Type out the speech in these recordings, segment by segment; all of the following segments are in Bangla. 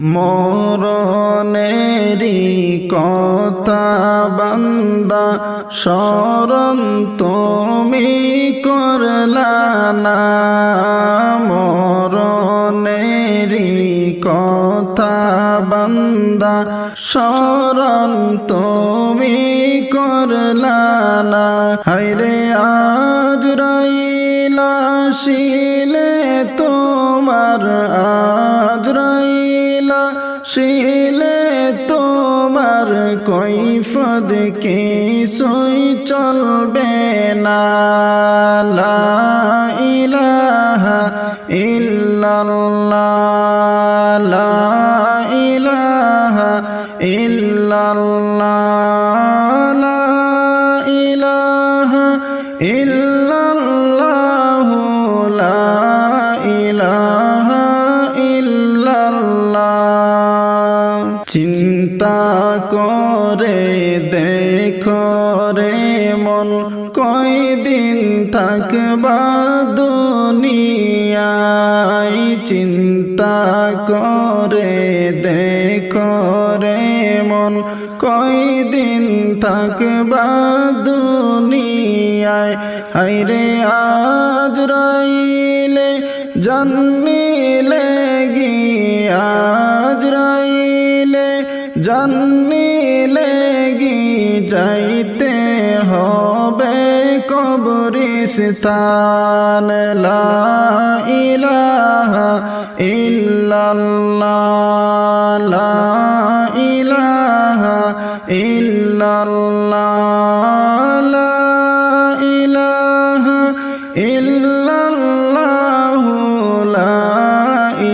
মরণেরি কথা বান্দা, শরণ তুমি করলা না। মরণেরি কথা বান্দা, শরণ তুমি করলা না। হাইরে আজ রাইলা শিলে তোমার রাইলা শিলে তোমার কৈফদ কে সই চলবে না। ইলাহা ইল্লাল্লাহ ইলাহা ইল্লাল্লাহ। করে, দেখো রে মন, কয়দিন থাকবা দুনিয়ায়? হাইরে আজ রাইলে, জানিলে গিয়াজ রাইলে? জানিলে গি যাইতে হবে কবরিস্তান লা ইলাহা ইল্লাল্লাহ, লা ইলাহা ইল্লাল্লাহ, লা ইলাহা ইল্লাল্লাহ, লা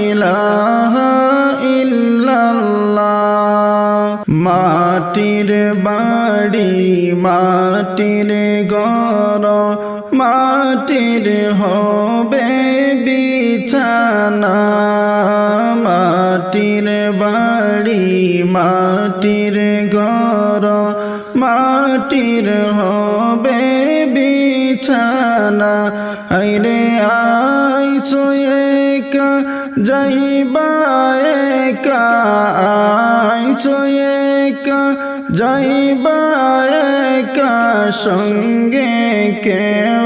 ইলাহা ইল্লাল্লাহ। মাটির বাড়ি, মাটির গর মাটির হবে বিছানা। মাটির বাড়ি, মাটির ঘর, মাটির হবে বিছানা। আইরে আই সোয়েকা যাইবা একা আই সোয়েকা যাইবা একা, সঙ্গে কেহ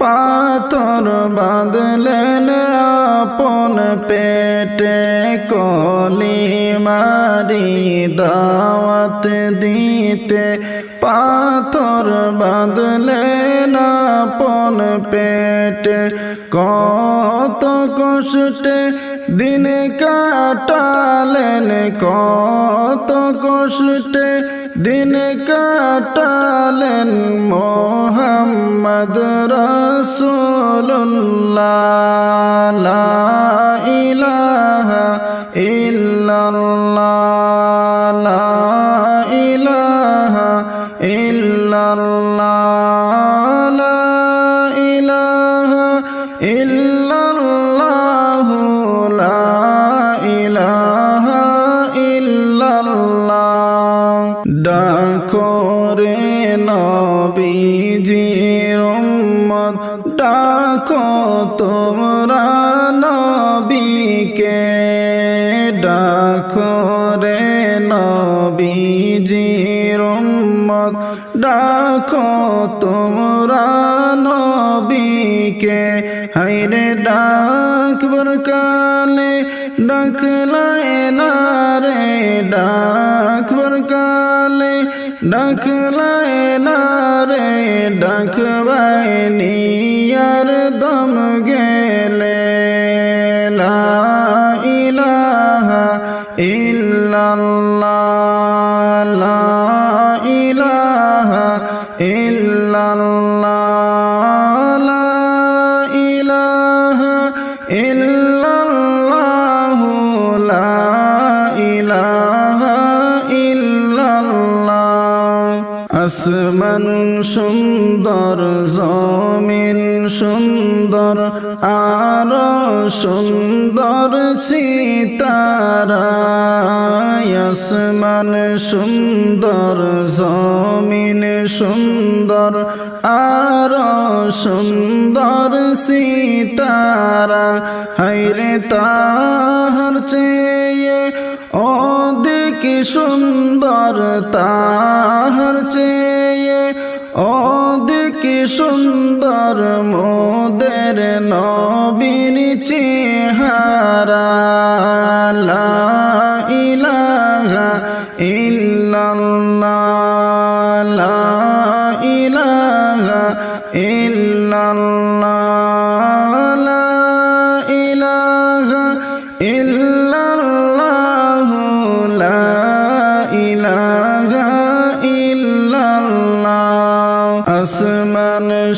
পাথর বাঁধলেন আপন পেটে, কলি মারি দাওয়াত দিতে। পাথর বাঁধলেন আপন পেটে, কত কষ্টে দিন কাটালেন, কত কষ্টে দিন কাটালেন মোহাম্মদ রসুল্লাহ ইলাহা ইল্লাল্লাহ ইলাহা ইল্লাল্লাহ। তোমরা নবীকে ডাকো রে নবীজির উম্মত। ডাকো তোমরা নবীকে। হাইরে ডাকবার কালে ডাকলায় না রে ডাকবার কালে ডাকলায় না রে ডাকবায় নিয়ার ইল্লাল্লাহ আসমান সুন্দর, জমিন সুন্দর আর সুন্দর, সীতারা। আসমান সুন্দর, জমিন সুন্দর আর সুন্দর, সীতারা। হাইরে তাহার চেয়ে সুন্দর তাহার চেয়ে অধিক সুন্দর মোদের নবীন চেহারা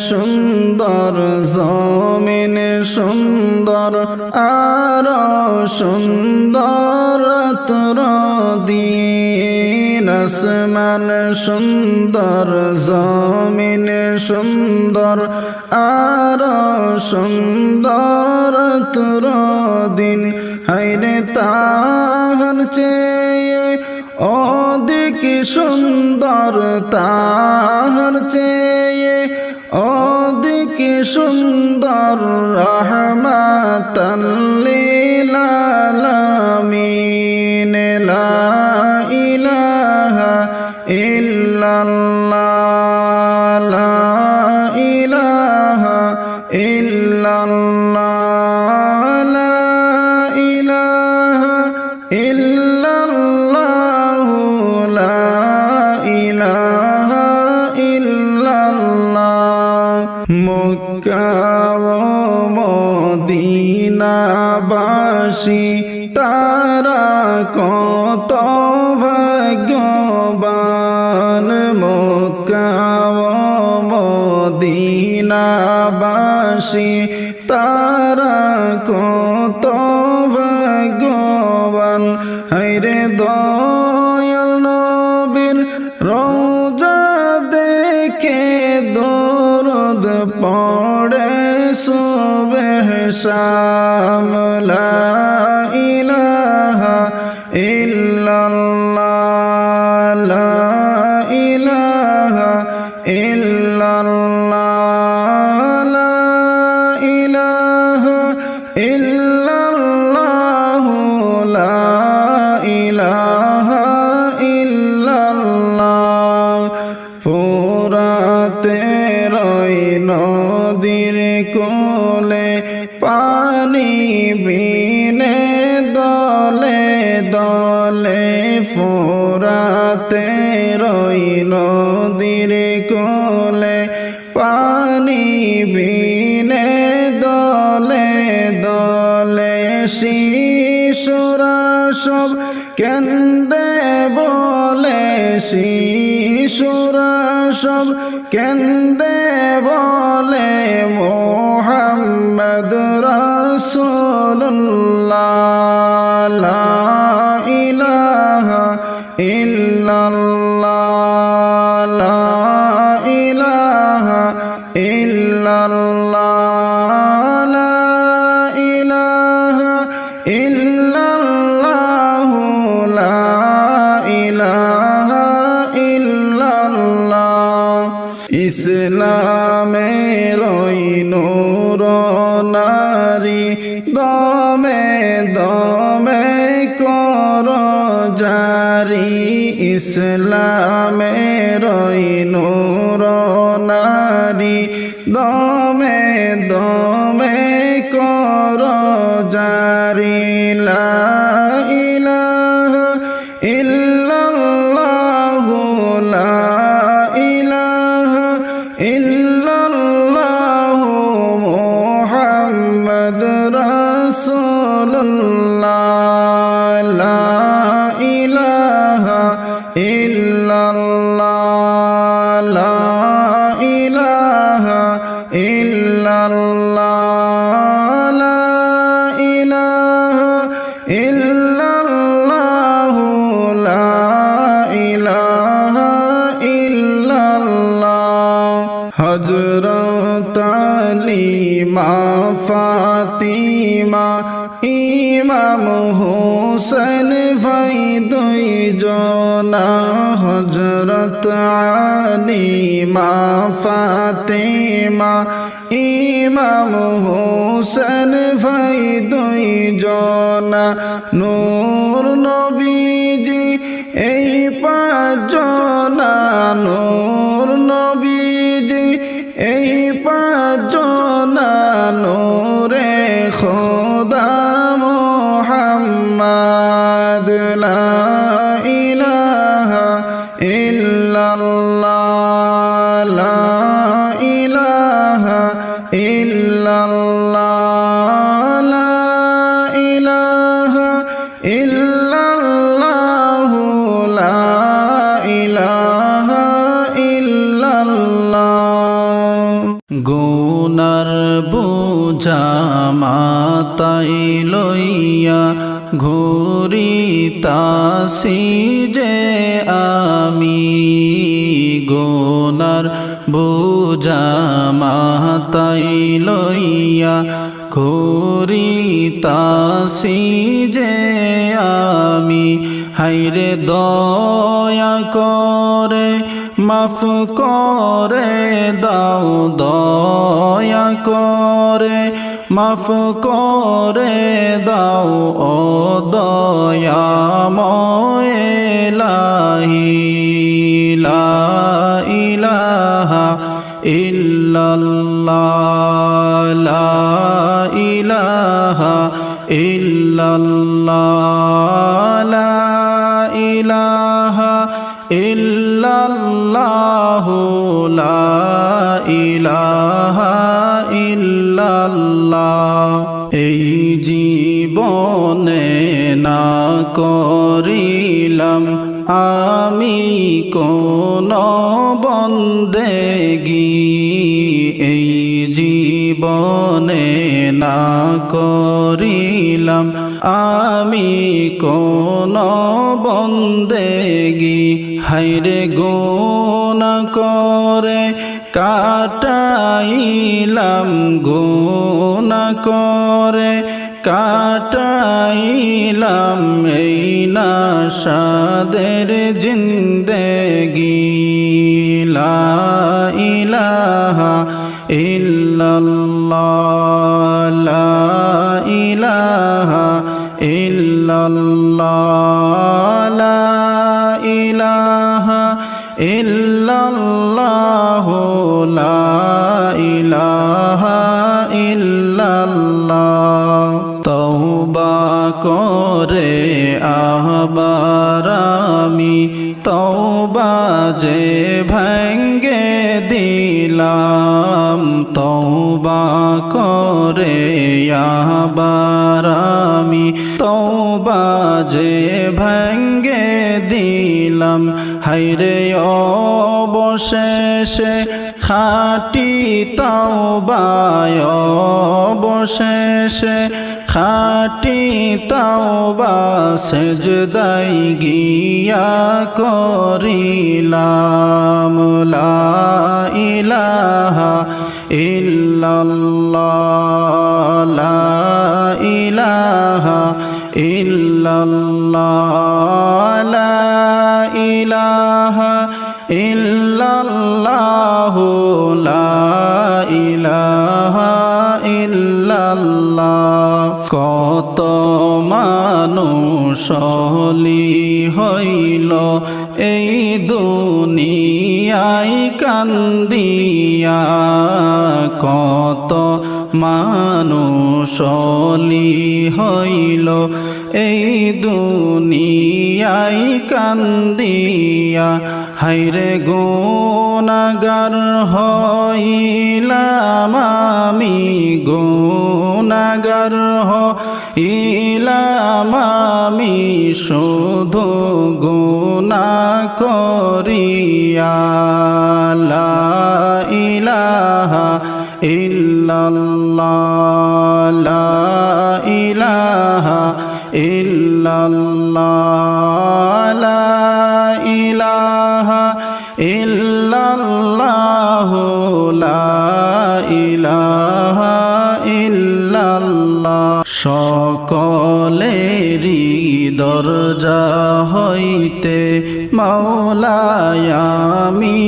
সুন্দর, জমিন সুন্দর, আর সুন্দর, তোর দিন আসমান সুন্দর, জমিন সুন্দর, আর সুন্দর, তোর দিন। হাইরে তাহার চেয়ে অধিক সুন্দর, তাহার চেয়ে সুন্দর রহমাতাল্লিলালামিন লা ইলাহা ইল্লাল্লাহ লা ইলাহা ইল্লাল্লাহ। মদিনাবাসী তারা কত ভাগ্যবান। মক্কা ও মদিনাবাসী, তারা কত ভাগ্যবান। হাইরে দয়াল নবীর রোজা দেখে দরদ পড়ে সুবেহ শামলা পানি বিনে দলে দলে ফুরাতে রই নদীর কোলে। পানি বিনে দলে দলে শিশুরা সব কেন্দে বলে, শিশুরা সব কেন্দে ইল্লাল্লাহ ইসলামের নূর নারী দমে হজরত ফাতিমা, ইমাম হোসেন ভাই দুই জনা হজরত আলিমা ফাতিমা, ইমাম হোসেন ভাই দুই জনা নূর খোদা মোহাম্মদ লা তাসি যে আমি গোনার বোঝা মাতাই লইয়া ঘুরি তাসি যে আমি হাইরে দয়া করে, মাফ করে, দাও দয়া করে মাফ করে দাও ও দয়াময় লাহি লা ইলাহা ইল্লাল্লাহ, লা ইলাহা ইল্লাল্লাহ, লা ইলাহা ইল্লাল্লাহ, লা ইলাহা ইল্লাল্লাহ এই জীবনে না করিলাম আমি কোন বন্দেগি। এই জীবনে না করিলাম আমি কোন বন্দেগি। হাইরে গুণ করে কাটাইলাম গুণ করে কাটাইলাম এই নাশাদের জিন্দেগি। লা ইলাহা ইল্লাল্লাহ ইলাহা ইল্লাল্লাহ। করে আহবার আমি তওবা যে ভঙ্গে দিলাম। তওবা করে আহবার আমি তওবা যে ভঙ্গে দিলাম। হাইরে অবশেষে খাটি তাওবায় অবশেষে খাটি তাওবা সেজদাই গিয়া করিলাম লা ইলাহা ইল্লাল্লাহ লা ইলাহা ইল্লাল্লাহ ইলাহা ইল্লাল্লাহ। ইল্লাল্লাহ কত মানুষ হলি হইল এই দুনিয়াই কান্দিয়া, কত মানুষ হলি হইল এই দুনিয়াই কান্দিয়া হাইরে গুণাগার হইলাম আমি গুণাগার হইলাম আমি শুধু গুণা করিয়া ইলাহা ইল্লাল্লাহ লা ইলাহা ইল্লাল্লাহ। ইলাহা ইল্লাল্লাহ। সকলেরই দরজা হইতে মাওলায়ামি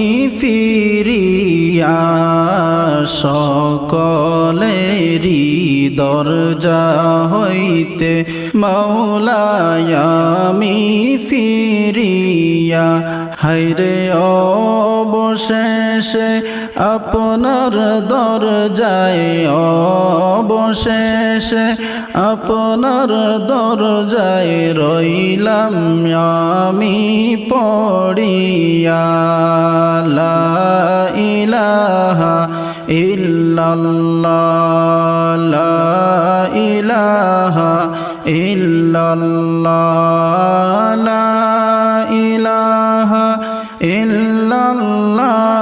ফিরিয়া। সকলেরই দরজা হইতে মাওলায়ামি ফিরিয়া। হাইরে অবশেষে আপনার দরজায় অবশেষে আপনার দরজায় রইলাম আমি পড়িয়া। লা ইলাহা ইল্লাল্লাহ, লা ইলাহা ইল্লাল্লাহ, লা ইলাহা ইল্লাল্লাহ।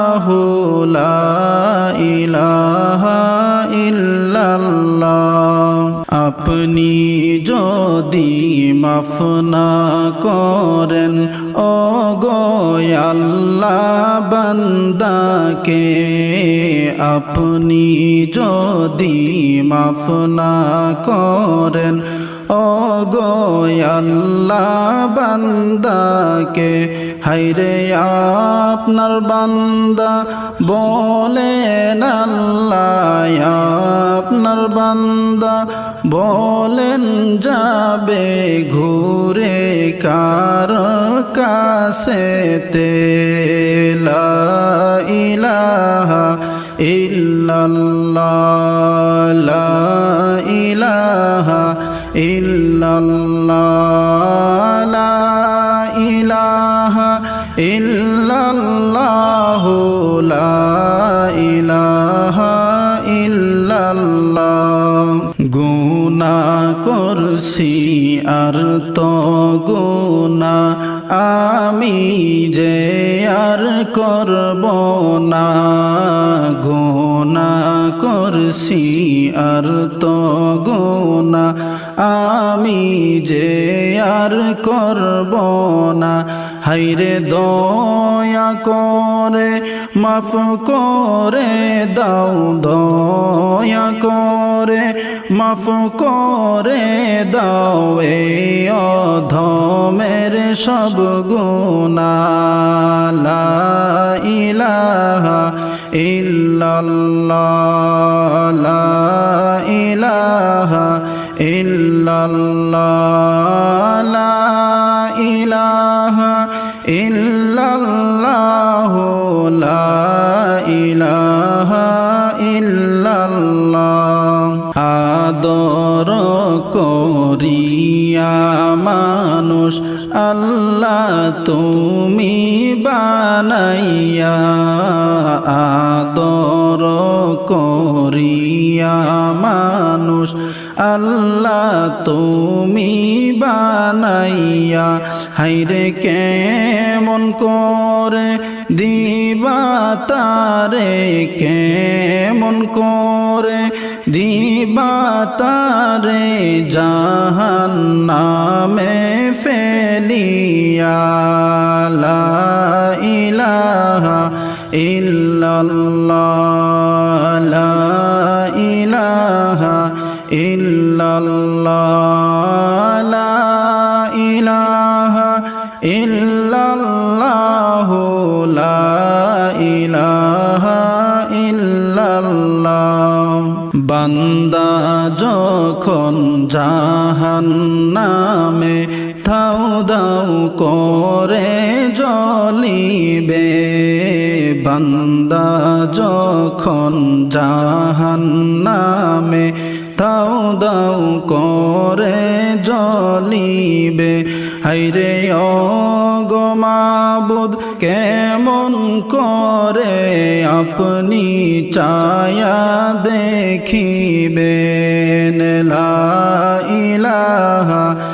আপনি যদি মাফ না করেন ও আল্লাহ বান্দাকে, আপনি যদি মাফ না করেন ও আল্লাহ বান্দাকে হাইরে আপনার বান্দা বলেন আল্লাহ, আপনার বান্দা বলেন যাবে ঘুরে কার কাছেতে? লা ইলাহা ইল্লাল্লাহ ইলাহা ইল্লাল্লাহ ইলাহা ইল্লাল্লাহ। করছি আর তো গুনা আমি যে আর করব না। গুনা করছি আর তো গুনা আমি যে আর করব না। হাইরে দয়া করে, মাফ করে দাও করে মাফ করে দাও অধমের সব গুণা। লা ইলাহা ইল্লাল্লাহ। ইলাহা ইল্লাল্লাহ। ইলাহা মানুষ, আল্লাহ তুমি বানাইয়া, আদর করিয়া মানুষ, আল্লাহ তুমি বানাইয়া। হাইরে কেমন করে দিবা তারে, কেমন করে দিবা তারে জাহান নামে ফেলিয়া ইলাহা ইল্লাল্লাহ, লা ইলাহা ইল্লাল্লাহ, লা ইলাহা ইল্লাল্লাহ, লা ইলাহা ইল্লাল্লাহ। বান্দা যখন জাহান থাও দাও করে জলিবে বান্দা যখন জাহান নামে তাও দাও করে জলিবে হাইরে অগমাবুদ কেমন করে আপনি চায়া দেখিবেন? লা ইলাহা